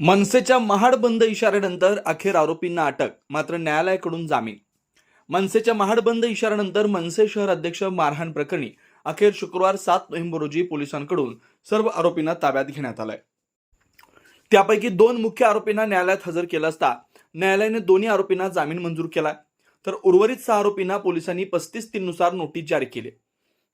मनसेच्या महाड बंद इशाऱ्यानंतर अखेर आरोपींना अटक मात्र न्यायालयाकडून जामीन. मनसेच्या महाड बंद इशाऱ्यानंतर मनसे शहर अध्यक्ष मारहाण प्रकरणी अखेर शुक्रवार सात नोव्हेंबर रोजी पोलिसांकडून सर्व आरोपींना ताब्यात घेण्यात आलंय. त्यापैकी दोन मुख्य आरोपींना न्यायालयात हजर केलं असता न्यायालयाने दोन्ही आरोपींना जामीन मंजूर केला तर उर्वरित सहा आरोपींना पोलिसांनी पस्तीस तीननुसार नोटीस जारी केली.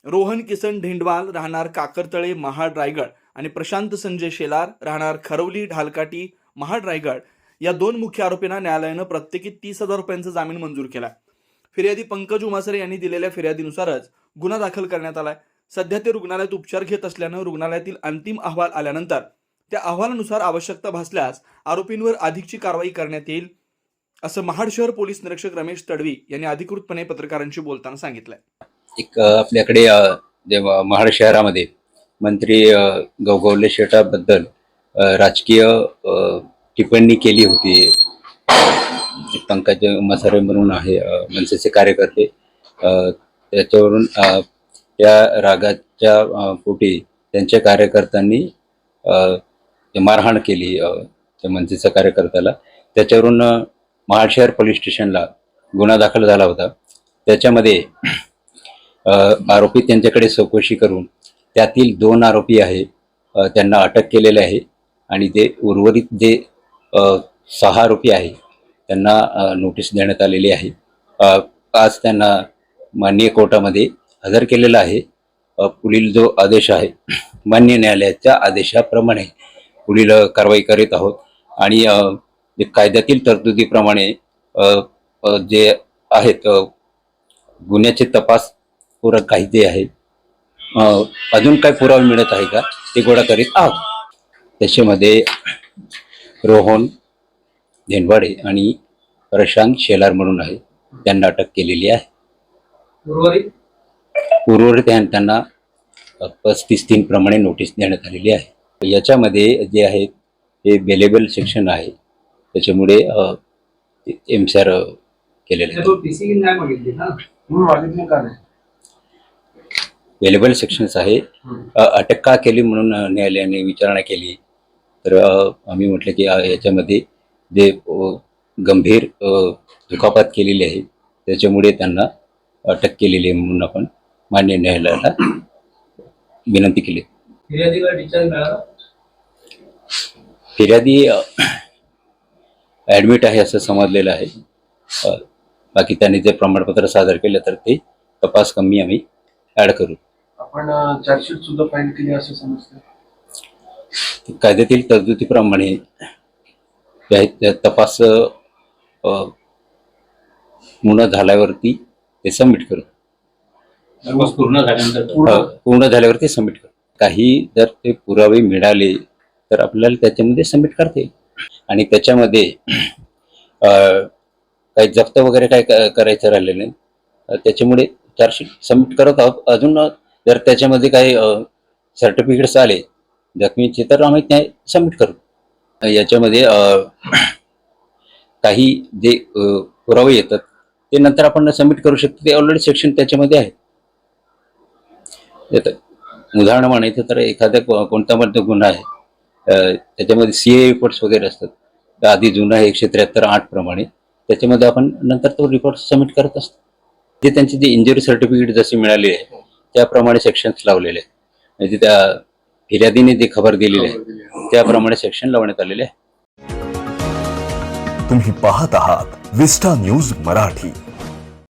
रोहन किसन ढेंडवाल राहणार काकरतळे महाड रायगड आणि प्रशांत संजय शेलार राहणार खरवली ढालकाटी महाड रायगड या दोन मुख्य आरोपींना न्यायालयानं प्रत्येकी तीस हजार रुपयांचा जामीन मंजूर केला फिर्यादी पंकज उमासरे यांनी दिलेल्या फिर्यादीनुसारच गुन्हा दाखल करण्यात आलाय. सध्या ते रुग्णालयात उपचार घेत असल्यानं रुग्णालयातील अंतिम अहवाल आल्यानंतर त्या अहवालानुसार आवश्यकता भासल्यास आरोपींवर अधिकची कारवाई करण्यात येईल असं महाड शहर पोलीस निरीक्षक रमेश तडवी यांनी अधिकृतपणे पत्रकारांशी बोलताना सांगितलंय. एक आपल्याकडे महाड शहरामध्ये मंत्री गवगवले शेटाबद्दल राजकीय टिप्पणी केली होती. पंकज मसारे म्हणून आहे मनसेचे कार्यकर्ते त्याच्यावरून त्या रागाच्या पोटी त्यांच्या कार्यकर्त्यांनी मारहाण केली त्या मनसेच्या कार्यकर्त्याला. त्याच्यावरून महाड शहर पोलीस स्टेशनला गुन्हा दाखल झाला होता. त्याच्यामध्ये आरोपी त्यांच्याकडे चौकशी करून त्यातील दोन आरोपी आहे त्यांना अटक केलेले आहे आणि ते उर्वरित जे सहा आरोपी आहे त्यांना नोटीस देण्यात आलेली आहे. आज त्यांना माननीय कोर्टामध्ये हजर केलेला आहे. पुढील जो आदेश आहे मान्य न्यायालयाच्या आदेशाप्रमाणे पुढील कारवाई करीत आहोत. आणि जे कायद्यातील तरतुदीप्रमाणे जे आहेत गुन्ह्याचे तपासपूरक काही जे आहेत अजून काय पुरावे मिळत आहे का? ते गोळा करीत आहोत. त्याच्यामध्ये रोहन धेनवाडे आणि प्रशांत शेलार म्हणून आहे. त्यांना अटक केलेली आहे. उर्वरित? त्यां- त्यांना पस्तीस तीन प्रमाणे नोटीस देण्यात आलेली आहे. याच्यामध्ये जे आहे ते बेलेबल सेक्शन आहे. त्याच्यामुळे एम सी आर केलेले आहे पीसी नाही मागितली ना म्हणून मागितले का नाही वेलेबल सेक्शन्स आहे. अटक का केली म्हणून न्यायालयाने विचारणा केली? तर आम्ही म्हटलं की याच्यामध्ये जे गंभीर दुखापत केलेली आहे त्याच्यामुळे त्यांना अटक केलेली आहे म्हणून आपण मान्य न्यायालयाला विनंती केली. फिर्यादी ॲडमिट आहे असं समजलेलं आहे. बाकी त्यांनी जे प्रमाणपत्र सादर केलं तर ते तपास कमी आम्ही ॲड करू. आपण चार्जशीट सुद्धा फाईल केली असं समजतं कायद्यातील तरतुदीप्रमाणे त्या तपास अ, पूर्ण झाल्यावरती ते सबमिट करू. पूर्ण झाल्यानंतर अ, पूर्ण. झाल्यावरती सबमिट करू. काही जर ते पुरावे मिळाले तर आपल्याला त्याच्यामध्ये सबमिट करता येईल. आणि त्याच्यामध्ये अ, काही जप्त वगैरे काय क- करायचं राहिलेलं नाही. अ, त्याच्यामुळे चार्जशीट सबमिट करत आहोत. अजून जर त्याच्यामध्ये काही सर्टिफिकेट्स आले जखमीचे तर आम्ही ते सबमिट करू याच्यामध्ये काही जे पुरावे येतात ते नंतर आपण सबमिट करू शकतो. ते ऑलरेडी सेक्शन त्याच्यामध्ये आहे. उदाहरण म्हणायचं तर एखाद्या कोणता मध्ये गुन्हा आहे त्याच्यामध्ये सी ए रिपोर्ट्स वगैरे असतात. आधी जुना आहे एकशे त्र्याहत्तर आठ प्रमाणे. त्याच्यामध्ये आपण नंतर तो रिपोर्ट सबमिट करत असतो. जे त्यांची जे इंजुरी सर्टिफिकेट जसे मिळाले आहे त्याप्रमाणे सेक्शन्स लावलेले आहेत. म्हणजे त्या फिर्यादीने जे खबर दिलेली आहे त्याप्रमाणे सेक्शन लावण्यात आलेले आहे. तुम्ही पाहत आहात विस्टा न्यूज मराठी.